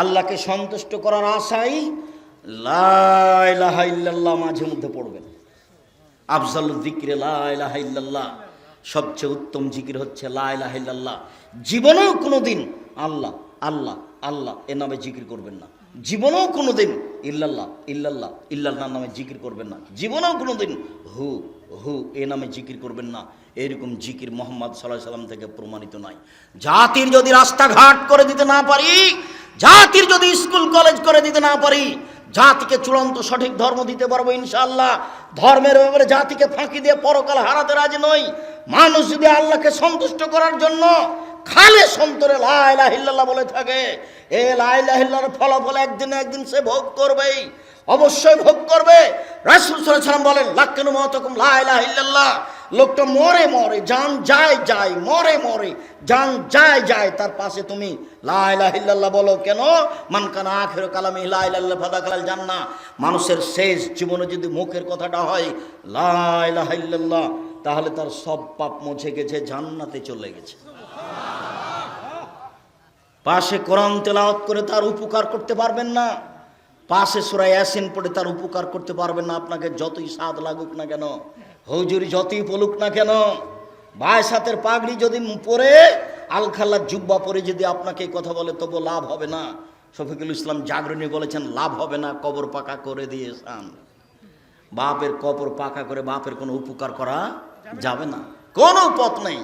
আল্লাহকে সন্তুষ্ট করার আশাই লা ইলাহা ইল্লাল্লাহ মাঝে মধ্যে পড়বেন। আফজাল জিকিরে লা ইলাহা ইল্লাল্লাহ। সবচেয়ে উত্তম জিকির হচ্ছে লা ইলাহা ইল্লাল্লাহ। জীবনেও কোনো দিন আল্লাহ আল্লাহ আল্লাহ এ নামে জিকির করবেন না। জীবনেও কোনো দিন ইল্লাল্লাহ ইল্লাল্লাহ ইল্লাল্লাহ নামে জিকির করবেন না। জীবনেও কোনো দিন হু হু এ নামে জিকির করবেন না। এরকম জিকির মোহাম্মদ সাল্লাহ সাল্লাম থেকে প্রমাণিত নয় জাতির যদি রাস্তাঘাট করে দিতে না পারি জাতির যদি স্কুল, কলেজ করে দিতে না পারি, জাতিকে চূড়ান্ত সঠিক ধর্ম দিতে পারব ইনশাআল্লাহ। ধর্মের ব্যাপারে জাতিকে ফাঁকি দিয়ে পরকাল হারাতে রাজি নই। মানুষ যদি আল্লাহকে সন্তুষ্ট করার জন্য খালে সন্তরে লাইলাহিল্লাহ বলে থাকে, এ লাইলাহিল্লার ফলাফল একদিন একদিন সে ভোগ করবেই। অবশ্যই ভোগ করবে। রাসুল সাল্লাম বলেন, লাক্কেন মতকম লাইলাহিল্লাহ লোকটা মরে মরে, জান যায় যায়, মরে মরে, জান যায় যায়, তার পাশে তুমি লাইলাহিল্লাহ বলো, কেন? মানকানা আখের কালামি লাইলাল্লাহ ফাদা কালাল জান্না মানুষের শেষ জীবনে যদি মুখের কথাটা হয় লাইলাহিল্লাহ তাহলে তার সব পাপ মুছে গেছে, জান্নাতে চলে গেছে। পাশে কোরআন তেলাওয়াত করে তার উপকার করতে পারবেন না। পাশে সুরাই ইয়াসিন পড়ে তার উপকার করতে পারবেন না। আপনাকে যতই স্বাদ লাগুক না কেন হৌজুরি যতই পলুক না কেন, ভাই সাথের পাগড়ি যদি পরে, আলখাল্লার জুব্বা পরে যদি আপনাকে কথা বলে তবু লাভ হবে না। শফিকুল ইসলাম জাগরণী বলেছেন, লাভ হবে না, কবর পাকা করে দিয়েছেন। বাপের কবর পাকা করে বাপের কোনো উপকার করা যাবে না। কোনো পথ নেই।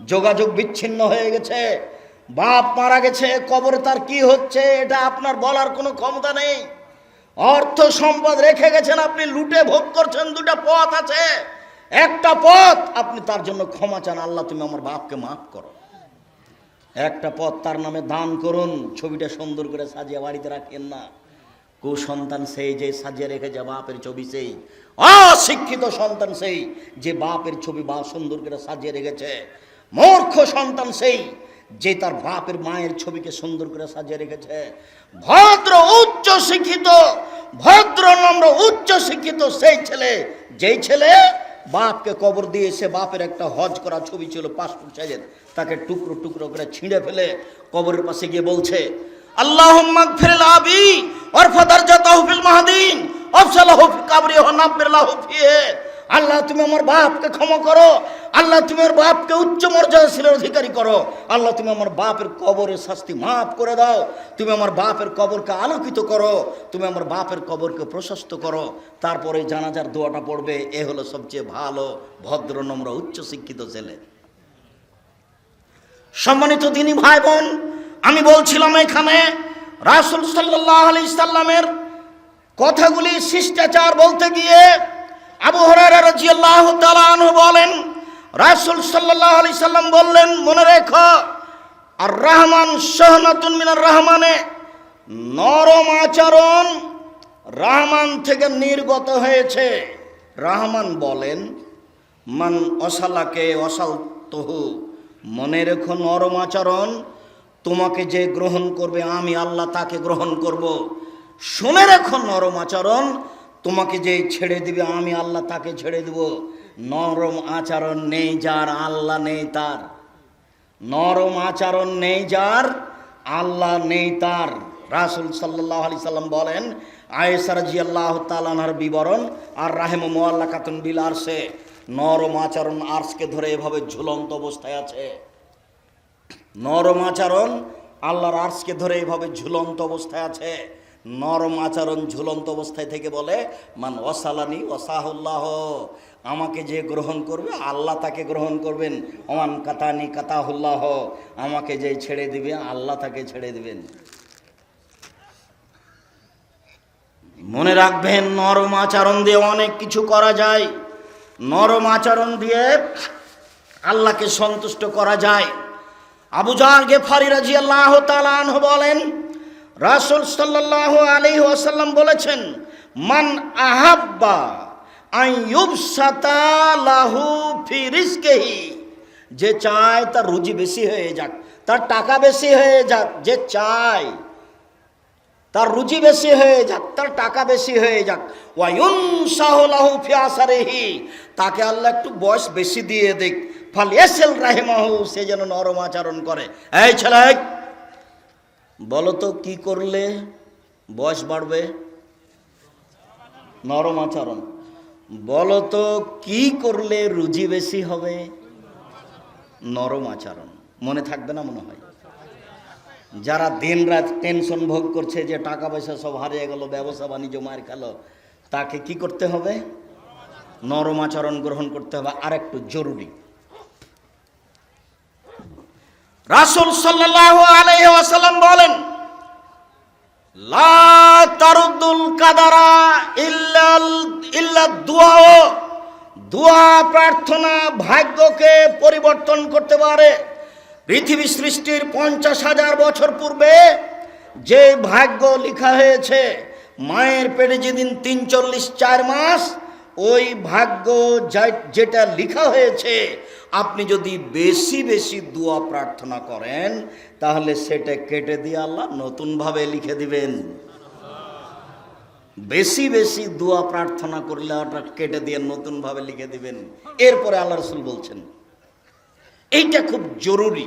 যোগাযোগ বিচ্ছিন্ন হয়ে গেছে। বাপ মারা গেছে, কবরে তার কি হচ্ছে, এটা আপনার বলার কোনো ক্ষমতা নেই। অর্থ সম্পদ রেখে গেছেন আপনি, লুটে ভোগ করছেন, দুটা পথ আছে। একটা পথ, আপনি তার জন্য ক্ষমা চান। আল্লাহ, তুমি আমার বাপকে মাফ করো। একটা পথ তার নামে দান করুন। ছবিটা সুন্দর করে সাজিয়ে বাড়িতে রাখেন না। কুসন্তান সেই যে সাজিয়ে রেখে যে বাপের ছবি সেই। অশিক্ষিত সন্তান সেই যে বাপের ছবি বা সুন্দর করে সাজিয়ে রেখেছে। মূর্খ সন্তান সেই যে তার বাপের মায়ের ছবিকে সুন্দর করে সাজিয়ে রেখেছে। ভদ্র, উচ্চ শিক্ষিত ভদ্র, নম্র, উচ্চ শিক্ষিত সেই ছেলে, যেই ছেলে বাপকে কবর দিয়ে সে বাপের একটা হজ করা ছবি ছিল পাসপোর্ট সাইজের, তাকে টুকরো টুকরো করে ছিঁড়ে ফেলে কবরের পাশে গিয়ে বলছে আল্লাহ আল্লাহ, তুমি আমার বাপকে ক্ষমা করো। আল্লাহ, তুমি আমার বাপকে উচ্চ মর্যাদাশীলের অধিকারী করো। আল্লাহ, তুমি আমার বাপের কবরের শাস্তি মাফ করে দাও। তুমি আমার বাপের কবরকে আলোকিত করো। তুমি আমার বাপের কবরকে প্রশস্ত করো। তারপরে জানাজার দোয়াটা পড়বে, এ হলো সবচেয়ে ভালো, ভদ্র, নম্র, উচ্চ শিক্ষিত ছেলে। সম্মানিত দিনী ভাই বোন আমি বলছিলাম এখানে, রাসুল সাল্লাহ আলি সাল্লামের কথাগুলি শিষ্টাচার বলতে গিয়ে আবু হরারা বলেন, রাসূল সাল্লাল্লাহু আলাইহি সাল্লাম বললেন, মনে রেখো আর রহমান সহনাতুন মিনার রহমানে, নরম আচরণ রহমান থেকে নির্গত হয়েছে। রহমান বলেন, মান অসালাকে অসাল তহু মনে রেখো নরম আচরণ, তোমাকে যে গ্রহণ করবে আমি আল্লাহ তাকে গ্রহণ করব। শুনে রেখো নরম আচরণ তোমাকে যে ছেড়ে দিবে, আমি আল্লাহ তাকে ছেড়ে দেব। নরম আচরণ নেই যার, আল্লাহ নেই তার। নরম আচরণ নেই যার, আল্লাহ নেই তার। রাসুল সাল্লাহ আলি সাল্লাম বলেন আয়েসার জি আল্লাহ তালানার বিবরণ, আর রাহেম মোয়াল্লা কাতুন বিল আরসে নরম আচরণ আর্সকে ধরে এভাবে ঝুলন্ত অবস্থায় আছে। নরম আচরণ আল্লাহর আর্সকে ধরে এভাবে ঝুলন্ত অবস্থায় আছে। নরম আচরণ ঝুলন্ত অবস্থায় থেকে বলে, মান ওসালানি ওসাহুল্লাহ আমাকে যে গ্রহণ করবে, আল্লাহ তাকে গ্রহণ করবেন। ওমান কাতানি কাতাহুল্লাহ। আমাকে যে ছেড়ে দিবে, আল্লাহ তাকে ছেড়ে দিবেন। মনে রাখবেন, নরম আচরণ দিয়ে অনেক কিছু করা যায়। নরম আচরণ দিয়ে আল্লাহকে সন্তুষ্ট করা যায়। আবু জাহাল গেফারি রাজি আল্লাহ তালাহ বলেন রাসুল সাল্লাহ আলী ওয়াসাল্লাম বলেছেন, মান আহাব্বা লাহু যে চায় তার রুজি বেশি হয়ে যাক, তার টাকা বেশি হয়ে যাক, যে চায় তার রুজি বেশি হয়ে যাক, তার টাকা বেশি হয়ে যাক ওয়ায়ুন তাকে আল্লাহ একটু বয়স বেশি দিয়ে দিক, ফাল এসেল রাহেমাহু সে যেন নরম আচরণ করে। এই ছেলে বলো তো কি করলে বয়স বাড়বে? নরম আচরণ। বলো তো কি করলে রুজি বেশি হবে? নরম আচরণ। মনে থাকবে না, মনে হয়। যারা দিন রাত টেনশন ভোগ করছে যে টাকা পয়সা সব হারিয়ে গেল, ব্যবসা বাণিজ্য মার খেলো, তাকে কি করতে হবে? নরম আচরণ গ্রহণ করতে হবে। আর একটু জরুরি। রাসুল আলাইসাল্লাম বলেন তারুদ্দুল কাদারা ইল্লা দোয়া প্রার্থনা ভাগ্যকে পরিবর্তন করতে পারে। পৃথিবী সৃষ্টির পঞ্চাশ হাজার বছর পূর্বে যে ভাগ্য লেখা হয়েছে, মায়ের পেটে যেদিন তিন চল্লিশ চার মাস ওই ভাগ্য যেটা লেখা হয়েছে, আপনি যদি বেশি বেশি দোয়া প্রার্থনা করেন, তাহলে সেটা কেটে দিয়ে আল্লাহ নতুনভাবে লিখে দিবেন। বেশি বেশি দোয়া প্রার্থনা করলে ওটা কেটে দিয়ে নতুনভাবে লিখে দিবেন। এরপরে আল্লাহ রসুল বলছেন, এইটা খুব জরুরি।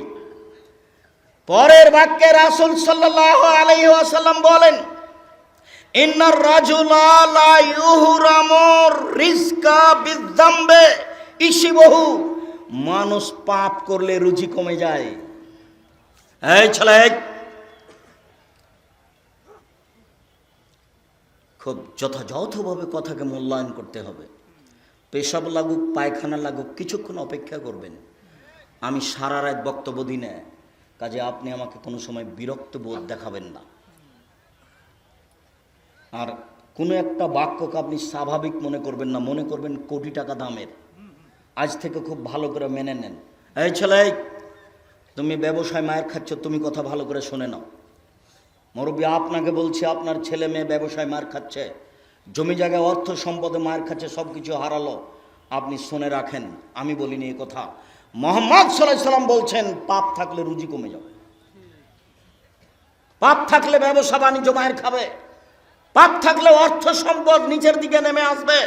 পরের বাক্যে রাসুল সাল্লাহ আলাইহি ওয়াসাল্লাম বলেন ইন্নার রাজুলা লা ইউহরামুর রিজকা বিযামবে ইসিবহু মানুষ পাপ করলে রুচি কমে যায়। এই ছেলে, খুব যথাযথভাবে কথাকে মূল্যায়ন করতে হবে। পেশাব লাগুক, পায়খানা লাগুক, কিছুক্ষণ অপেক্ষা করবেন। আমি সারা রাত বক্তব্য দিই না কাজে আপনি আমাকে কোনো সময় বিরক্ত বোধ দেখাবেন না। আর কোনো একটা বাক্যকে আপনি স্বাভাবিক মনে করবেন না, মনে করবেন কোটি টাকা দামের। আজ থেকে খুব ভালো করে মেনে নেন। এই ছেলে, তুমি ব্যবসায় মায়ের খাচ্ছ, তুমি কথা ভালো করে শুনে নাও। মুরব্বী, আপনাকে বলছি, আপনার ছেলে মেয়ে ব্যবসায় মার খাচ্ছে, জমি জায়গায় অর্থ সম্পদে মার খাচ্ছে সব কিছু হারালো। আপনি শুনে রাখেন, আমি বলিনি এই কথা। মোহাম্মদ সাল্লাহ সাল্লাম বলছেন, পাপ থাকলে রুজি কমে যাবে। পাপ থাকলে ব্যবসা বাণিজ্য মায়ের খাবে। পাপ থাকলে অর্থ সম্পদ নিচের দিকে নেমে আসবে।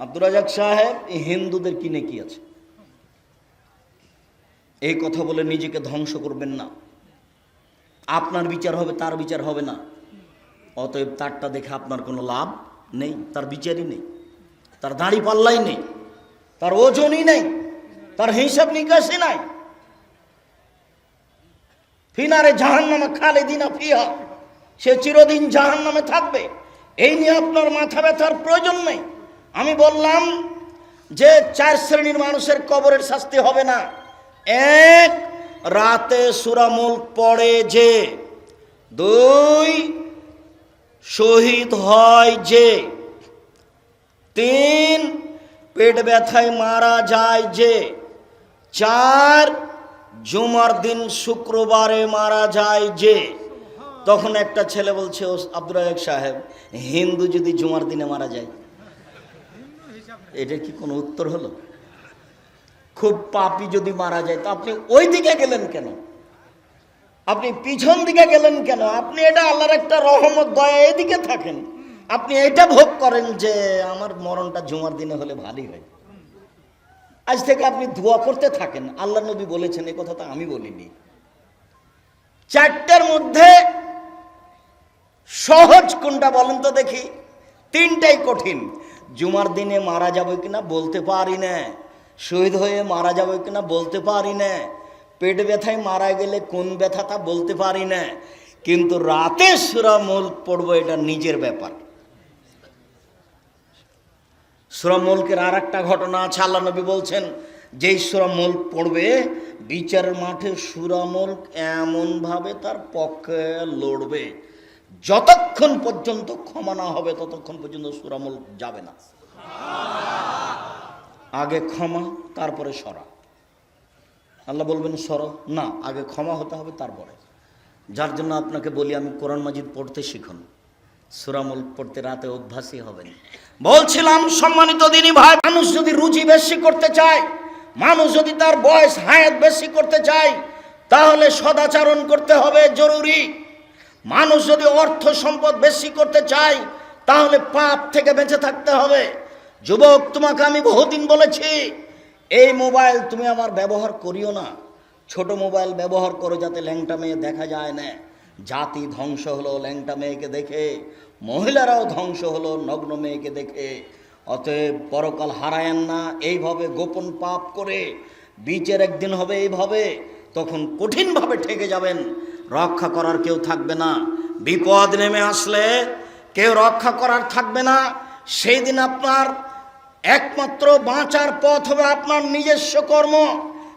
আব্দুর রাজাক সাহেব, এই হিন্দুদের কিনে কি আছে? এই কথা বলে নিজেকে ধ্বংস করবেন না। আপনার বিচার হবে, তার বিচার হবে না। অতএব তারটা দেখে আপনার কোনো লাভ নেই, তার বিচারই নেই। তার দাড়ি পাল্লাই নেই, তার ওজনই নেই, তার হিসাব নিকাশই নাই। ফিনারে জাহান নামে খালে দিনা ফিহা। সে চিরদিন জাহান নামে থাকবে। এই নিয়ে আপনার মাথা ব্যথার প্রয়োজন নেই। আমি বললাম যে চার শ্রেণির মানুষের কবরের শাস্তি হবে না। এক, রাতে সুরামুল পড়ে যে। দুই, শহীদ হয় যে। তিন, পেট ব্যথায় মারা যায় যে। চার, জুমার দিন শুক্রবারে মারা যায় যে। তখন একটা ছেলে বলছে ও আব্দুল রাজাক সাহেব, হিন্দু যদি জুমার দিনে মারা যায় এটা কি কোনো উত্তর হলো? খুব পাপি যদি মারা যায়, তো আপনি ওই দিকে গেলেন কেন? আপনি পিছন দিকে গেলেন কেন? আপনি এটা আল্লাহর একটা রহমত, দয়া, এদিকে থাকেন। আপনি এটা ভোগ করেন যে, আমার মরণটা জুমার দিনে হলে ভালোই হয়। আজ থেকে আপনি দোয়া করতে থাকেন। আল্লাহ নবী বলেছেন এই কথা তো আমি বলিনি। চারটার মধ্যে সহজ কোনটা বলেন তো দেখি? তিনটাই কঠিন। জুমার দিনে মারা যাবে কিনা বলতে পারি না। শহীদ হয়ে মারা যাবে কিনা বলতে পারি না। পেট ব্যথায় মারা গেলে কোন ব্যথা তা বলতে পারি না। কিন্তু রাতে সুরা মুল্ক পড়ব এটা নিজের ব্যাপার। সুরা মুল্কের আর একটা ঘটনা আছে, আল্লাহ নবী বলছেন, যেই সুরা মুল্ক পড়বে, বিচারের মাঠে সুরা এমনভাবে তার পক্ষে লড়বে। যতক্ষণ পর্যন্ত ক্ষমা না হবে, ততক্ষণ পর্যন্ত সুরা মুল্ক যাবে না। আগে ক্ষমা, তারপরে সরা। আল্লাহ বলবেন, সর। না, আগে ক্ষমা হতে হবে, তারপরে। যার জন্য আপনাকে বলি, আমি কোরআন মাজিদ পড়তে শিখুন। সুরামুল পড়তে রাতে অভ্যাসই হবেন বলছিলাম, সম্মানিত দিনী ভাই, মানুষ যদি রুচি বেশি করতে চায়, মানুষ যদি তার বয়স, হায়াত বেশি করতে চায়, তাহলে সদাচরণ করতে হবে, জরুরি। মানুষ যদি অর্থ সম্পদ বেশি করতে চায়, তাহলে পাপ থেকে বেঁচে থাকতে হবে। যুবক, তোমাকে আমি বহুদিন বলেছি, এই মোবাইল তুমি আমার ব্যবহার করিও না। ছোট মোবাইল ব্যবহার করো যাতে ল্যাংটা মেয়ে দেখা যায় না। জাতি ধ্বংস হলো ল্যাংটা মেয়েকে দেখে, মহিলারাও ধ্বংস হলো নগ্ন মেয়েকে দেখে। অতএব পরকাল হারায়েন না, এইভাবে গোপন পাপ করে, বীচের একদিন হবে এইভাবে, তখন কঠিনভাবে ঠেকে যাবেন। রক্ষা করার কেউ থাকবে না। বিপদ নেমে আসলে কেউ রক্ষা করার থাকবে না। সেই দিন আপনার একমাত্র বাঁচার পথ হবে আপনার নিজস্ব কর্ম,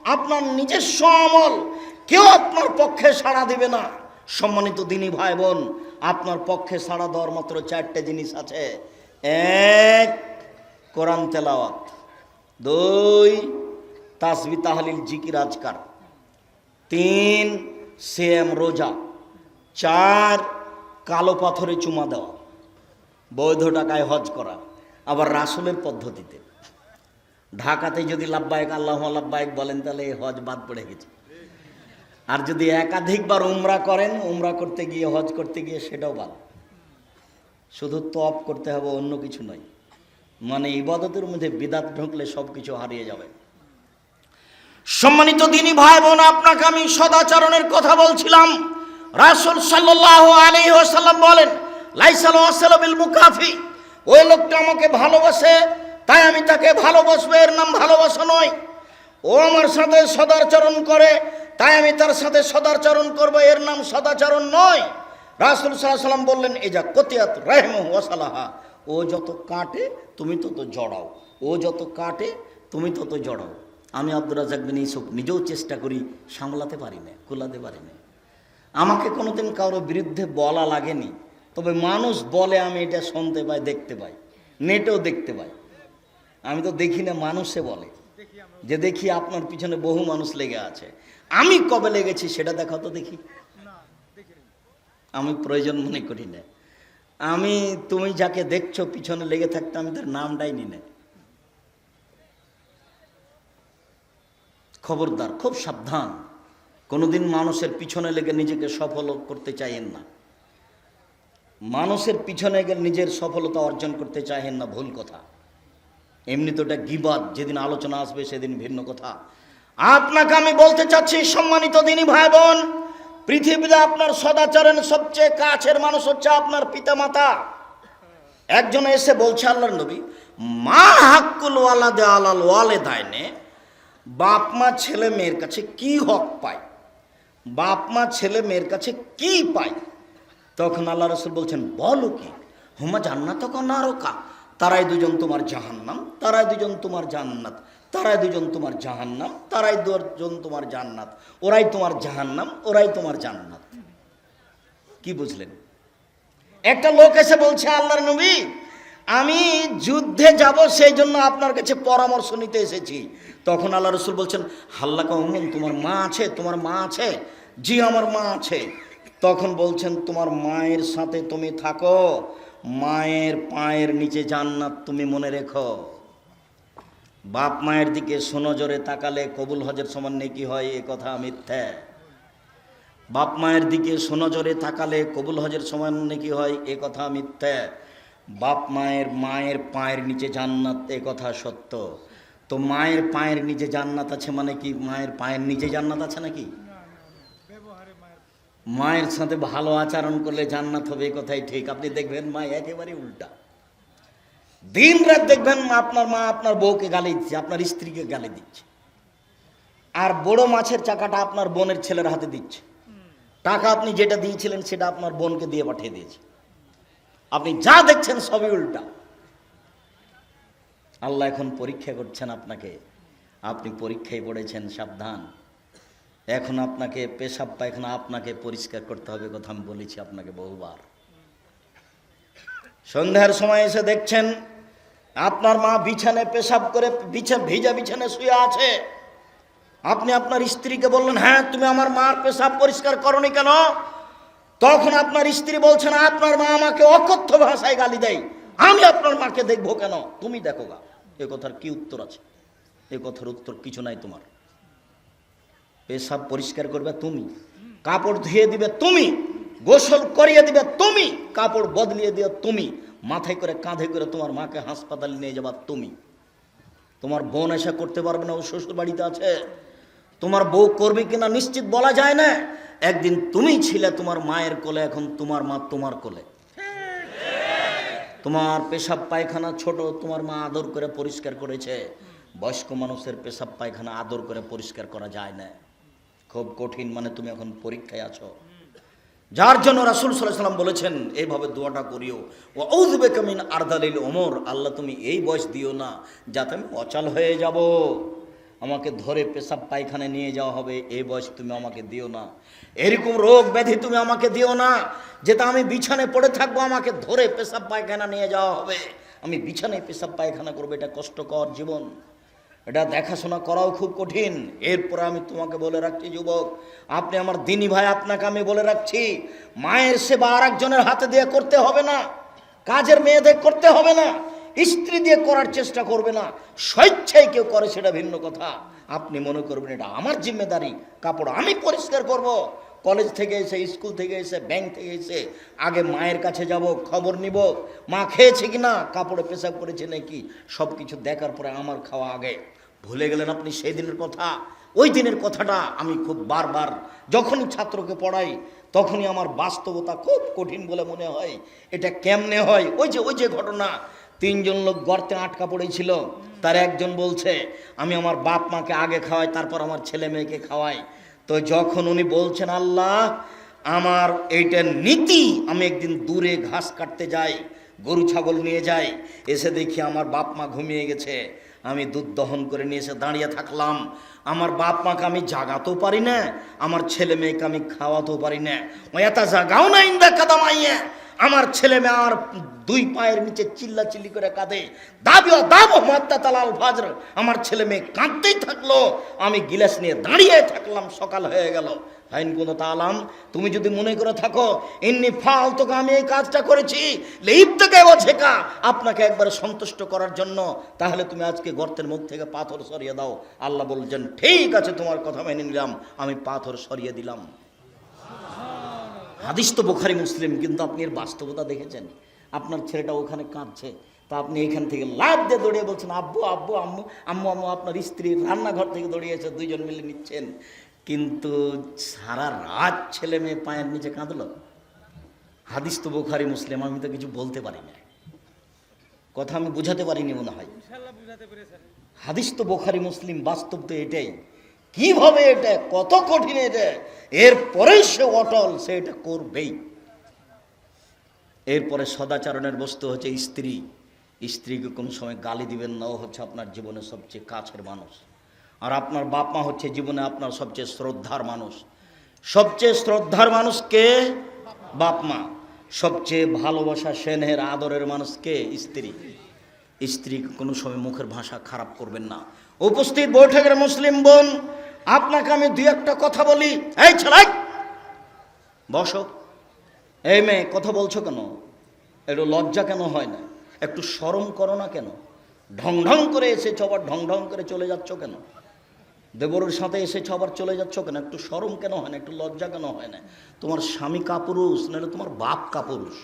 আপনার নিজস্ব আমল। কেউ আপনার পক্ষে সাড়া দিবে না। সম্মানিত দিনী ভাই বোন আপনার পক্ষে সাড়া দেওয়ার মাত্র চারটে জিনিস আছে। এক, কোরআন তেলাওয়াত। দুই, তাসবি তাহলিল জিকির আজকার। তিন সেম রোজা, চার কালো পাথরে চুমা দেওয়া, বৈধ টাকায় হজ করা, আবার রাসুলের পদ্ধতিতে। ঢাকাতে যদি লাভবায়ক আল্লাহ লাভবায়ক বলেন, তাহলে এই হজ বাদ পড়ে গেছে। আর যদি একাধিকবার উমরা করেন, উমরা করতে গিয়ে, হজ করতে গিয়ে, সেটাও বাদ। শুধু তপ করতে হবে, অন্য কিছু নয়। মানে ইবাদতের মধ্যে বিদাত ঢুকলে সব কিছু হারিয়ে যাবে। সম্মানিত দিনী ভাই বোন, আপনাকে আমি সদাচরণের কথা বলছিলাম। রাসুল সাল্লাহ আলী ওসাল্লাম বলেন, লাইসাল মুকাফি। ওই লোকটা আমাকে ভালোবাসে, তাই আমি তাকে ভালোবাসবো, এর নাম ভালোবাসা নয়। ও আমার সাথে সদাচরণ করে, তাই আমি তার সাথে সদাচরণ করব, এর নাম সদাচরণ নয়। রাসুল সাল্লাম বললেন যা কতিয়াত রেহম ওয়াসালাহা ও যত কাটে তুমি তত জড়াও। ও যত কাটে তুমি তত জড়াও। আমি আব্দুর রাজাক ইসুফ নিজেও চেষ্টা করি সামলাতে পারি না, কুলাতে পারি না। আমাকে কোনোদিন কারোর বিরুদ্ধে বলা লাগেনি, তবে মানুষ বলে আমি এটা শুনতে পাই, দেখতে পাই, নেটেও দেখতে পাই। আমি তো দেখি না মানুষে বলে, যে দেখি আপনার পিছনে বহু মানুষ লেগে আছে। আমি কবে লেগেছি সেটা দেখাও তো দেখি। আমি প্রয়োজন মনে করি না। আমি, তুমি যাকে দেখছ পিছনে লেগে থাকতে আমি তার নামটাই নি না। খবরদার, খুব সাবধান। কোনোদিন মানুষের পিছনে লেগে নিজেকে সফল করতে চাইেন না। মানুষের পিছনে গেলে নিজের সফলতা অর্জন করতে চাহেন না, ভুল কথা। এমনি তো এটা গিবাদ, যেদিন আলোচনা আসবে সেদিন ভিন্ন কথা। আপনাকে আমি বলতে চাচ্ছি, সম্মানিত দিনী ভাই বোন পৃথিবীতে আপনার সদাচরণ সবচেয়ে কাছের মানুষ হচ্ছে আপনার পিতামাতা। একজন এসে বলছে, আল্লাহর নবী, মা হাক্কুল ওয়ালাদে আলাল ওয়ালে দায়নে বাপ মা, ছেলে মেয়ের কাছে কি হক পায়? বাপ মা, ছেলে মেয়ের কাছে কি পায়? তখন আল্লাহ রসুল বলছেন, বলো কি? হুমা জান্নাত নারকা? তারাই দুজন তোমার জাহান্নাম, তারাই দুজন তোমার জান্নাত, তারাই দুজন তোমার জাহান্নাম, তারাই দুজন তোমার জান্নাত। ওরাই তোমার জাহান্নাম, ওরাই তোমার জান্নাত। কি বুঝলেন? একটা লোক এসে বলছে, আল্লাহর নবী আমি যুদ্ধে যাব সেই জন্য আপনার কাছে পরামর্শ নিতে এসেছি। তখন আল্লাহ রসুল বলছেন হাল্লাকা উমন তোমার মা আছে, তোমার মা আছে? জি, আমার মা আছে। তখন বলছেন, তোমার মায়ের সাথে তুমি থাকো, মায়ের পায়ের নিচে জান্নাত তুমি মনে রেখো। বাপ মায়ের দিকে সোনজরে তাকালে কবুল হজের সমান নেকি হয়, এ কথা মিথ্যা। বাপ মায়ের দিকে সোনজরে তাকালে কবুল হজের সমান নেকি হয়, এ কথা মিথ্যা। বাপ মায়ের মায়ের পায়ের নিচে জান্নাত, এ কথা সত্য। তো মায়ের পায়ের নিচে জান্নাত আছে মানে কি? মায়ের পায়ের নিচে জান্নাত আছে নাকি? মায়ের সাথে ভালো আচরণ করলে জান্নাত হবে, এ কথাই ঠিক। আপনি দেখবেন মা একেবারে উল্টা। দিন রাত দেখবেন আপনার মা আপনার বউকে গালি দিচ্ছে, আপনার স্ত্রীকে গালি দিচ্ছে। আর বড় মাছের চাকাটা আপনার বোনের ছেলের হাতে দিচ্ছে। টাকা আপনি যেটা দিয়েছিলেন সেটা আপনার বোনকে দিয়ে পাঠিয়ে দিয়েছে। আপনি যা দেখছেন সবই উল্টা। আল্লাহ এখন পরীক্ষা করছেন আপনাকে। আপনি পরীক্ষায় পড়েছেন, সাবধান। এখন আপনাকে পেশাব পায়খানা আপনাকে পরিষ্কার করতে হবে কথা আমি বলেছি আপনাকে বহুবার। সন্ধ্যার সময় এসে দেখছেন, আপনার মা বিছানায় পেশাব করে বিছা, ভিজা বিছানে শুয়ে আছে। আপনি আপনার স্ত্রীকে বললেন হ্যাঁ তুমি আমার মার পেশাব পরিষ্কার করনি কেন? তখন আপনার স্ত্রী বলছেন, আপনার মা আমাকে অকথ্য ভাষায় গালি দেয়। আমি আপনার মাকে দেখব কেন? তুমি দেখো গা। এ কথার কি উত্তর আছে? এ কথার উত্তর কিছু নাই তোমার। পেশাব পরিষ্কার করবে তুমি। কাপড় ধুয়ে দিবে তুমি। গোসল করিয়ে দিবে তুমি। কাপড় বদলিয়ে দিবে তুমি। মাথায় করে কাঁধে করে তোমার মাকে হাসপাতালে নিয়ে যাবা তুমি। তোমার বোন এসে করতে পারবে না, ও শ্বশুর বাড়িতে আছে। তোমার বউ করবে কিনা নিশ্চিত বলা যায় না। একদিন তুমি ছিলে তোমার মায়ের কোলে, এখন তোমার মা তোমার কোলে। তোমার পেশাব পায়খানা ছোট, তোমার মা আদর করে পরিষ্কার করেছে। বয়স্ক মানুষের পেশাব পায়খানা আদর করে পরিষ্কার করা যায় না। খুব কঠিন মানে তুমি এখন পরীক্ষায় আছো। যার জন্য রাসুল সাল্লাম বলেছেন, এইভাবে দোয়াটা করিও। ও ঔদবে কামিন আর্দালিল ওমর আল্লাহ, তুমি এই বয়স দিও না, যাতে আমি অচাল হয়ে যাব। আমাকে ধরে পেশাব পায়খানে নিয়ে যাওয়া হবে। এই বয়স তুমি আমাকে দিও না। এরকম রোগ ব্যাধি তুমি আমাকে দিও না, যেটা আমি বিছানে পড়ে থাকব, আমাকে ধরে পেশাব পায়খানা নিয়ে যাওয়া হবে। আমি বিছানায় পেশাব পায়খানা করব, এটা কষ্টকর জীবন। এটা দেখাশোনা করাও খুব কঠিন। এরপর আমি তোমাকে বলে রাখছি, যুবক, আপনি আমার দিনী ভাই, আপনাকে আমি বলে রাখছি, মায়ের সেবা আর একজনের হাতে দিয়ে করতে হবে না, কাজের মেয়েদের করতে হবে না। স্ত্রী দিয়ে করার চেষ্টা করবে না। স্বেচ্ছায় কেউ করে সেটা ভিন্ন কথা। আপনি মনে করবেন এটা আমার জিম্মেদারি। কাপড় আমি পরিষ্কার করব। কলেজ থেকে এসে, স্কুল থেকে এসে, ব্যাংক থেকে এসে আগে মায়ের কাছে যাব, খবর নিব। মা খেয়েছে কি না কাপড়ে পেশাব করেছে নাকি? সব কিছু দেখার পরে আমার খাওয়া আগে। ভুলে গেলেন আপনি সেই দিনের কথা? ওই দিনের কথাটা আমি খুব বারবার যখনই ছাত্রকে পড়াই, তখনই আমার বাস্তবতা খুব কঠিন বলে মনে হয়। এটা কেমনে হয়? ওই যে ওই যে ঘটনা। তিনজন লোক গর্তে আটকা পড়েছিল। তার একজন বলছে, আমি আমার বাপ মাকে আগে খাওয়াই, তারপর আমার ছেলে মেয়েকে খাওয়াই। তো যখন উনি বলছেন, আল্লাহ, আমার এইটা নীতি, আমি একদিন দূরে ঘাস কাটতে যাই, গরু ছাগল নিয়ে যাই, এসে দেখি আমার বাপ মা ঘুমিয়ে গেছে। আমি দুধ দহন করে নিয়ে এসে দাঁড়িয়ে থাকলাম। আমার বাপ মাকে আমি জাগাতেও পারি না, আমার ছেলে মেয়েকে আমি খাওয়াতেও পারি না। এত জাগাও না ইন্দা কাদামাইয়া। আমার ছেলে মেয়ে দুই পায়ের নিচে চিল্লা চিল্লি করে কাঁদে। দাবিও দাবো মাত্তা তালাল ফাজর। আমার ছেলে মেয়ে কাঁদতেই থাকল। আমি গিলাস নিয়ে দাঁড়িয়ে থাকলাম, সকাল হয়ে গেল। ফাইন কোন তালাম, তুমি যদি মনে করে থাকো এমনি ফাল তোকে আমি এই কাজটা করেছি। লিপ থেকে শেখা আপনাকে একবারে সন্তুষ্ট করার জন্য। তাহলে তুমি আজকে গর্তের মুখ থেকে পাথর সরিয়ে দাও। আল্লাহ বলছেন, ঠিক আছে, তোমার কথা মেনে নিলাম। আমি পাথর সরিয়ে দিলাম। হাদিস তো বোখারি মুসলিম কিন্তু আপনি এর বাস্তবতা দেখেছেন। আপনার ছেলেটা ওখানে কাঁদছে। তা আপনি এখান থেকে লাভ দিয়ে দৌড়িয়ে বলছেন আব্বু আব্বু আম্মু আম্মু আম্মু আপনার স্ত্রী রান্নাঘর থেকে দৌড়িয়েছে দুইজন মিলে নিচ্ছেন। কিন্তু সারা রাত ছেলে মেয়ে পায়ের নিচে কাঁদল। হাদিস তো বোখারি মুসলিম আমি তো কিছু বলতে পারি না। কথা আমি বুঝাতে পারিনি মনে হয়। হাদিস তো বোখারি মুসলিম বাস্তব তো এটাই। কীভাবে এটা কত কঠিন এটা? এরপরেই সে অটল, সে এটা করবেই। এরপরে সদাচরণের বস্তু হচ্ছে স্ত্রী। স্ত্রীকে কোনো সময় গালি দিবেন না, ও হচ্ছে আপনার জীবনের সবচেয়ে কাছের মানুষ। আর আপনার বাপ মা হচ্ছে জীবনে আপনার সবচেয়ে শ্রদ্ধার মানুষ। সবচেয়ে শ্রদ্ধার মানুষকে বাপ মা। সবচেয়ে ভালোবাসা, স্নেহের, আদরের মানুষকে স্ত্রী। স্ত্রীকে কোনো সময় মুখের ভাষা খারাপ করবেন না। উপস্থিত বৈঠকের মুসলিম বোন, আপনাকে আমি দুই একটা কথা বলি। এই ছেলে! বসো। এই মেয়ে, কথা বলছো কেন? একটু লজ্জা কেন হয় না? একটু শরম করো না কেন? ঢং ঢং করে এসেছ, আবার ঢং ঢং করে চলে যাচ্ছ কেন? দেবরের সাথে এসেছ, আবার চলে যাচ্ছ কেন? একটু শরম কেন হয় না? একটু লজ্জা কেন হয় না? তোমার স্বামী কাপুরুষ, নাহলে তোমার বাপ কাপুরুষ।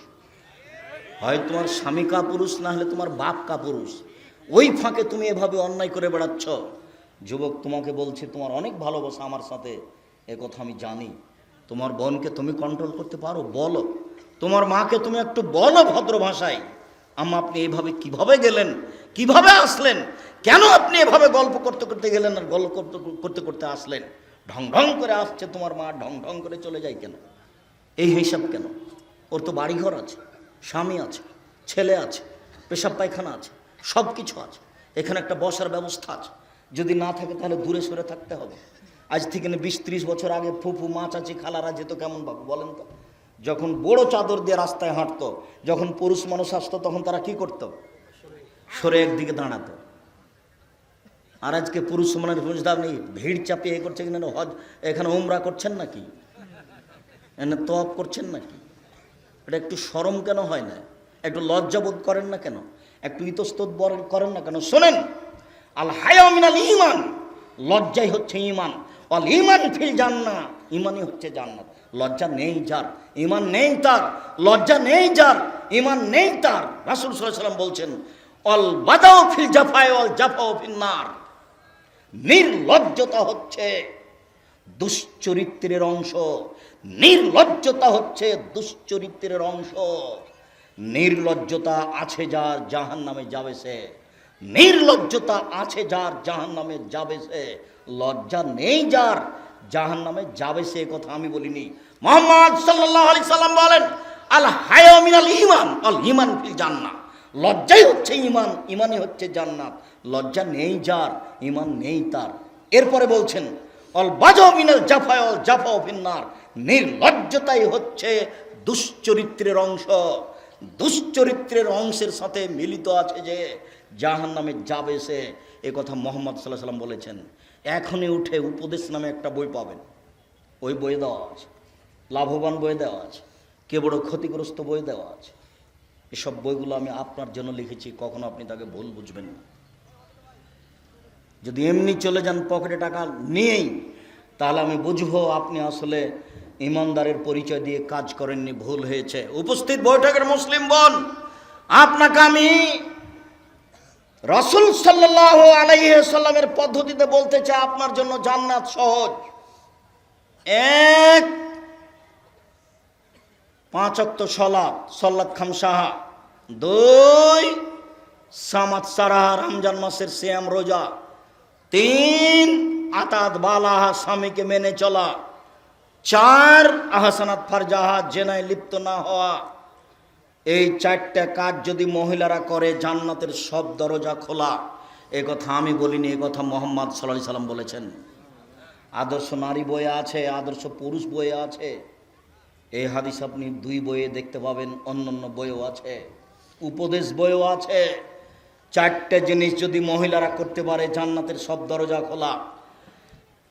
হয় তোমার স্বামী কাপুরুষ না হলে তোমার বাপ কাপুরুষ। ওই ফাঁকে তুমি এভাবে অন্যায় করে বেড়াচ্ছ। যুবক তোমাকে বলছে, তোমার অনেক ভালোবাসা আমার সাথে। এ কথা আমি জানি। তোমার বোনকে তুমি কন্ট্রোল করতে পারো? বলো। তোমার মাকে তুমি একটু বলো ভদ্র ভাষায়। আম্মা, আপনি এভাবে কীভাবে গেলেন? কীভাবে আসলেন? কেন আপনি এভাবে গল্প করতে করতে গেলেন আর গল্প করতে করতে করতে আসলেন? ঢং ঢং করে আসছে তোমার মা, ঢং ঢং করে চলে যায় কেন? এই হিসাব কেন? ওর তো বাড়িঘর আছে, স্বামী আছে, ছেলে আছে, পেশাব পায়খানা আছে। সব কিছু আছে। এখানে একটা বসার ব্যবস্থা আছে। যদি না থাকে তাহলে দূরে সরে থাকতে হবে। আজ থেকে বিশ ত্রিশ বছর আগে ফুফু, মা, চাচি, খালারা যেত কেমন বাবু, বলেন তো? যখন বড় চাদর দিয়ে রাস্তায় হাঁটতো, যখন পুরুষ মানুষ আসতো, তখন তারা কি করত? সরে একদিকে দাঁড়াতো। আর আজকে পুরুষ সমানের বুঝলাম নেই, ভিড় চাপিয়ে এ করছে কিনা হজ, এখানে উমরা করছেন নাকি? এনে তপ করছেন নাকি? এটা একটু সরম কেন হয় না? একটু লজ্জাবোধ করেন না কেন? একটু ইতস্তত করেন না কেন? শোনেন, আল হায়ামিনাল ইমান লজ্জাই হচ্ছে ইমান অল ইমান ফিল জান্না ইমানই হচ্ছে জান্নাত। লজ্জা নেই যার ইমান নেই তার, লজ্জা নেই যার ইমান নেই তার। রাসুল সাল্লাম বলছেন, অল বাদাও ফিল জাফায় অল জাফাও ফিল নার। নির্লজ্জতা হচ্ছে দুশ্চরিত্রের অংশ। নির্লজ্জতা হচ্ছে দুশ্চরিত্রের অংশ। নির্লজ্জতা আছে যার জাহান নামে যাবে সে। নির্লজ্জতা আছে যার জাহান নামে যাবে সে। লজ্জা নেই যার জাহান নামে যাবে সে কথা আমি বলিনি। মোহাম্মদ সাল্লাহ আলি সাল্লাম বলেন, আল হায়ামিনাল ইমান আল ইমান ফিল জান্নাত লজ্জাই হচ্ছে ইমান ইমানই হচ্ছে জান্নাত। লজ্জা নেই যার ইমান নেই তার। এরপরে বলছেন, অল বাজাও মিনাল জাফায় অল জাফাও ফিন্নার নির্লজ্জতাই হচ্ছে দুশ্চরিত্রের অংশ। দুশ্চরিত্রের অংশের সাথে মিলিত আছে যে জাহান নামে যাবে সে। এ কথা মোহাম্মদ সাল্লাহ সাল্লাম বলেছেন। এখনই উঠে উপদেশ নামে একটা বই পাবেন। ওই বই দেওয়া আছে। লাভবান বই দেওয়া আছে। কে বড় ক্ষতিগ্রস্ত বই দেওয়া আছে। এসব বইগুলো আমি আপনার জন্য লিখেছি, কখনো আপনি তাকে ভুল বুঝবেন না। যদি এমনি চলে যান পকেটে টাকা নিয়েই, তাহলে আমি বুঝব আপনি আসলে ইমানদারের পরিচয় দিয়ে কাজ করেননি, ভুল হয়েছে। উপস্থিত বৈঠকের মুসলিম বোন, আপনাকে আমি রসুল সাল্লাহ আলাইসাল্লামের পদ্ধতিতে বলতে চাই, আপনার জন্য জান্নাত সহজ। এক, পাঁচ অক্ত সলাৎ সল্লাত খামসাহা। দুই, সামাত সারাহা, রমজান মাসের শ্যাম রোজা। তিন, আতাত বালাহা, স্বামীকে মেনে চলা। চার আহসানাত ফারজাহা জেনায় লিপ্ত না হওয়া। এই চারটা কাজ যদি মহিলারা করে, জান্নাতের সব দরজা খোলা। এ কথা আমি বলিনি, এ কথা মোহাম্মদ সাল্লাহ সাল্লাম বলেছেন। আদর্শ নারী বইয়ে আছে, আদর্শ পুরুষ বইয়ে আছে। এই হাদিস আপনি দুই বইয়ে দেখতে পাবেন অন্য অন্য বইও আছে, উপদেশ বইও আছে। চারটে জিনিস যদি মহিলারা করতে পারে, জান্নাতের সব দরজা খোলা।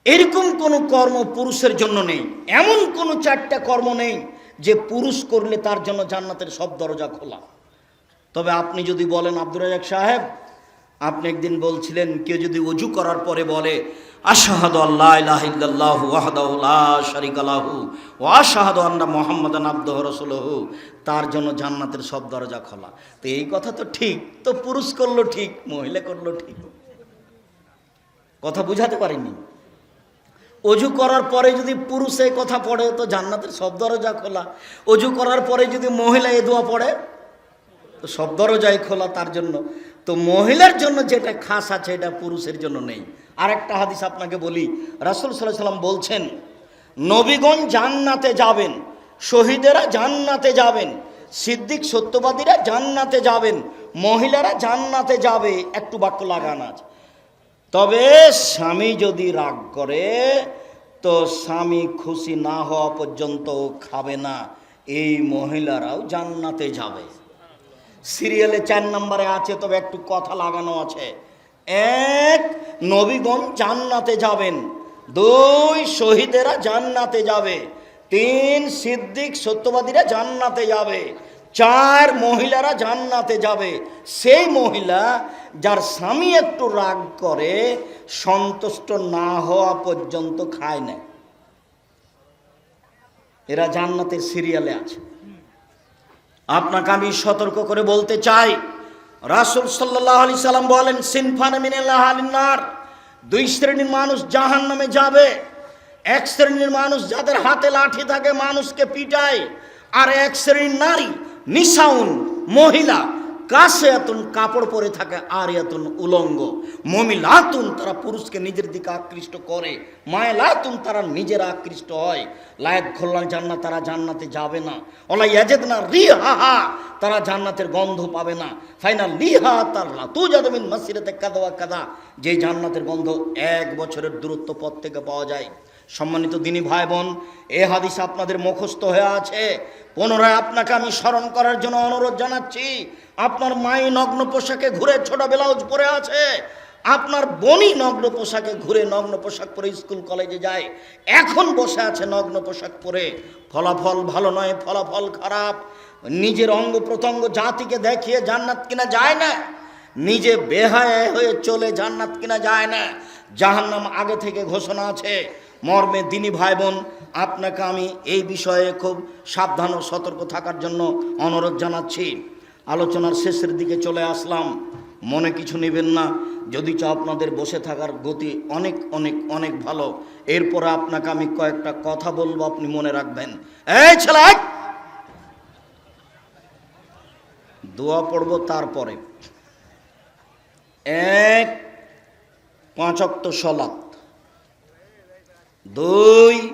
এরকম কোনো কর্ম পুরুষের জন্য নেই। এমন কোনো চারটা কর্ম নেই যে পুরুষ করলে তার জন্য জান্নাতের সব দরজা খোলা। তবে আপনি যদি বলেন, আব্দুর রাজাক সাহেব, আপনি একদিন বলছিলেন, কেউ যদি অজু করার পরে বলে আবদুহু তার জন্য জান্নাতের সব দরজা খোলা। তো এই কথা তো ঠিক। তো পুরুষ করল ঠিক, মহিলা করল ঠিক। কথা বুঝাতে পারিনি। অজু করার পরে যদি পুরুষ এই কথা পড়ে, তো জান্নাতের সব দরজা খোলা। অজু করার পরে যদি মহিলা এ দোয়া পড়ে, তো সব দরজাই খোলা তার জন্য। তো মহিলার জন্য যেটা খাস আছে, এটা পুরুষের জন্য নেই। আর একটা হাদিস আপনাকে বলি। রাসুল সাল্লাহ সাল্লাম বলছেন, নবীগণ জান্নাতে যাবেন, শহীদেরা জান্নাতে যাবেন, সিদ্দিক সত্যবাদীরা জান্নাতে যাবেন, মহিলারা জান্নাতে যাবে। একটু বাক্য লাগান আছে তবে স্বামী যদি রাগ করে, তো স্বামী খুশি না হওয়া পর্যন্ত খাবে না। এই মহিলারাও জান্নাতে যাবে। সিরিয়ালে চার নম্বরে আছে, তবে একটু কথা লাগানো আছে। এক, নবীগণ জান্নাতে যাবেন। দুই, শহীদেরা জান্নাতে যাবে। তিন, সিদ্দিক সত্যবাদীরা জান্নাতে যাবে। চার মহিলারা জান্নাতে যাবে। সেই মহিলা যার স্বামী একটু রাগ করে, সন্তুষ্ট না হওয়া পর্যন্ত খায় না। এরা জান্নাতের সিরিয়ালে আছে। আপনাকে আমি সতর্ক করে বলতে চাই, রাসুল সাল্লাহ আলি সাল্লাম বলেন, সিনফান মিনার দুই শ্রেণির মানুষ জাহান নামে যাবে। এক শ্রেণির মানুষ যাদের হাতে লাঠি থাকে মানুষকে পিটায়, আর এক শ্রেণির নারী নিশাউন মহিলা কাছে এতন কাপড় পরে থাকে আর এতন উলঙ্গ। মমিলাতুন তারা পুরুষকে নিজের দিকে আকৃষ্ট করে, মায়লাতুন তারা নিজেরা আকৃষ্ট হয়। লায়ত খোল্লান জান্নাত, তারা জান্নাতে যাবে না। ওলা ইয়াজেদ না রি হা তারা জান্নাতের গন্ধ পাবে না। ফাইনাল লিহা তার লাতু যাদমিন মাসিরাতে কাদা কাদা, যে জান্নাতের গন্ধ এক বছরের দূরত্ব পথ থেকে পাওয়া যায়। সম্মানিত দিনী ভাই বোন এ হাদিস আপনাদের মুখস্থ হয়ে আছে। পুনরায় আপনাকে আমি স্মরণ করার জন্য অনুরোধ জানাচ্ছি, আপনার মাই নগ্ন পোশাকে ঘুরে ছোট ব্লাউজ পরে আছে, আপনার বনি নগ্ন পোশাকে ঘুরে নগ্ন পোশাক পরে স্কুল কলেজে যায়, এখন বসে আছে নগ্ন পোশাক পরে। ফলাফল ভালো নয়, ফলাফল খারাপ। নিজের অঙ্গ প্রত্যঙ্গ জাতিকে দেখিয়ে জান্নাত কিনা যায় না, নিজে বেহায় হয়ে চলে জান্নাত কিনা যায় না। জাহান্নাম আগে থেকে ঘোষণা আছে মর্মে দিনী ভাই বোন আপনাকে আমি এই বিষয়ে খুব সাবধান ও সতর্ক থাকার জন্য অনুরোধ জানাচ্ছি। আলোচনার শেষের দিকে চলে আসলাম। মনে কিছু নেবেন না? যদি চাও আপনাদের বসে থাকার গতি অনেক অনেক অনেক ভালো। এরপরে আপনাকে আমি কয়েকটা কথা বলব, আপনি মনে রাখবেন। এই ছেলে দোয়া পড়ব তারপরে। এক পাঁচক্ত সলাত দুই,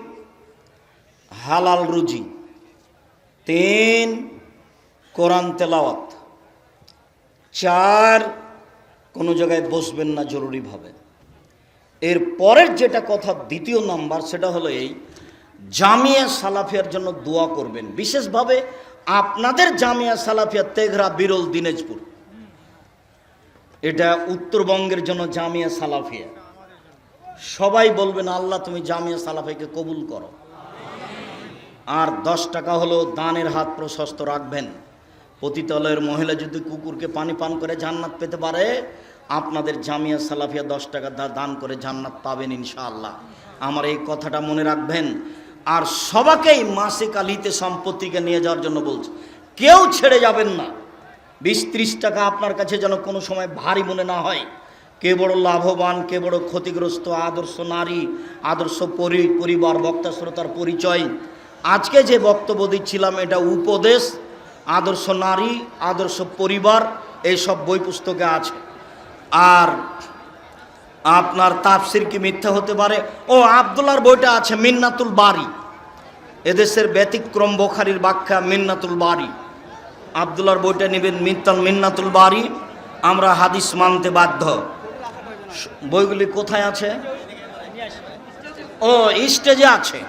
হালাল রুজি। তিন, কোরআন তেলাওয়াত। চার, কোনো জায়গায় বসবেন না জরুরিভাবে। এর পরের যেটা কথা, দ্বিতীয় নাম্বার, সেটা হলো এই, জামিয়া সালাফিয়ার জন্য দোয়া করবেন। বিশেষভাবে আপনাদের জামিয়া সালাফিয়া তেঘরা বিরল দিনাজপুর। এটা উত্তরবঙ্গের জন্য জামিয়া সালাফিয়া। সবাই বলবেন, আল্লাহ, তুমি জামিয়া সালাফিয়াকে কবুল করো। আর দশ টাকা হলো দানের হাত প্রশস্ত রাখবেন। পতিতলয়ের মহিলা যদি কুকুরকে পানি পান করে জান্নাত পেতে পারে, আপনাদের জামিয়া সালাফিয়া দশ টাকা দান করে জান্নাত পাবেন ইনশাআল্লাহ। আমার এই কথাটা মনে রাখবেন। আর সবাকেই মাসিক আলিতে সম্পত্তিকে নিয়ে যাওয়ার জন্য বলছে, কেউ ছেড়ে যাবেন না। বিশ ত্রিশ টাকা আপনার কাছে যেন কোনো সময় ভারী মনে না হয়। কে বড় লাভবান, কে বড় ক্ষতিগ্রস্ত, আদর্শ নারী, আদর্শ পরি, পরিবার, বক্তা, শ্রোতার পরিচয়। আজকে যে বক্তব্য দিচ্ছিলাম, এটা উপদেশ, আদর্শ নারী, আদর্শ পরিবার এইসব বই পুস্তকে আছে। আর আপনার তাফসির কি মিথ্যা হতে পারে? ও আবদুল্লার বইটা আছে, মিন্নাতুল বাড়ি এদেশের ব্যতিক্রম বোখারির ব্যাখ্যা, মিন্নাতুল বাড়ি আবদুল্লার বইটা নেবেন মিত্তাল মিন্নাতুল বাড়ি আমরা হাদিস মানতে বাধ্য। বইগুলি কোথায় আছে? ও, স্টেজে আছে।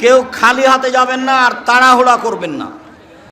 কেউ খালি হাতে যাবেন না আর তাড়াহুড়া করবেন না।